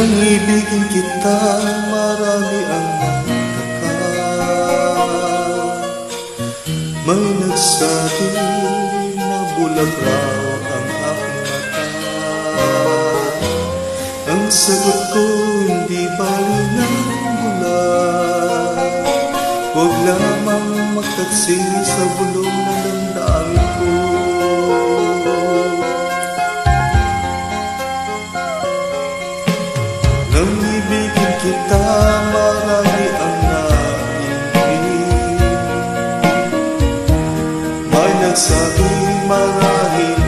ibigin kita, marami ang nagtaka. May nagsabi na bulag raw ang aking mata. Ang sagot ko hindi bali ng bulag Huwag lamang magtaksil sa bulong na Nang ibigin kita, marami ang naibig May nagsabi marahil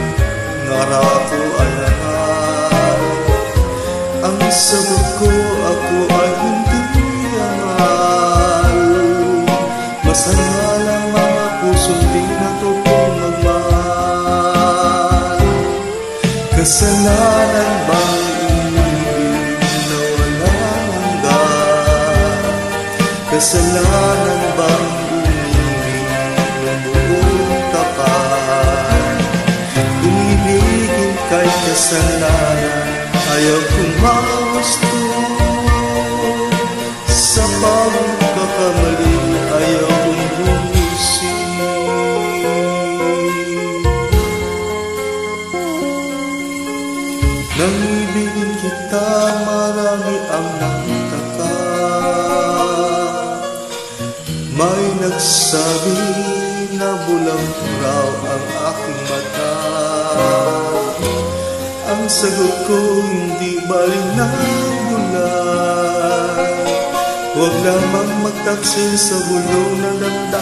narako lahat Ang sagot ko, ako ay hindi angal Masaya lang mga Kasalanan bang umibig ng buong tapat? Kung ibigin kay kasalanan, ayaw kong magusto Sa pagkakamali, ayaw kong Nang ibigin kita, marami ang nagtaka Nagsabi na bulang raw ang aking mata. Ang sagot ko hindi balik na bulan Huwag lamang magtaksil sa bulong ng damdamin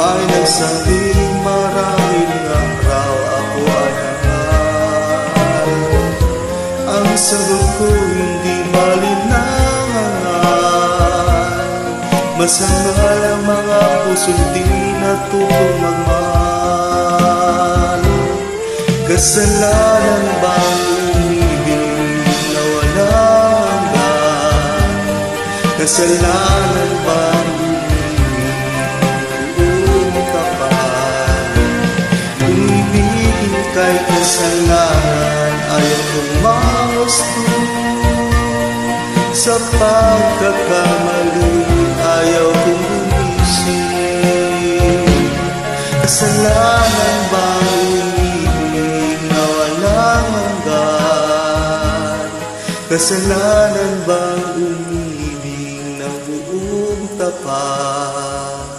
May nagsabi, marahil nga raw ako ay hangal Ang sagot ko, hindi malinangan Masangal ang mga pusong di natutong magmahal. Kasalanan bang umibig na walang hanggan? Kasalanan Sa pagkakamali, ayaw kong gumising Kasalanan bang umibig na walang hanggan? Kasalanan bang umibig ng buong tapat?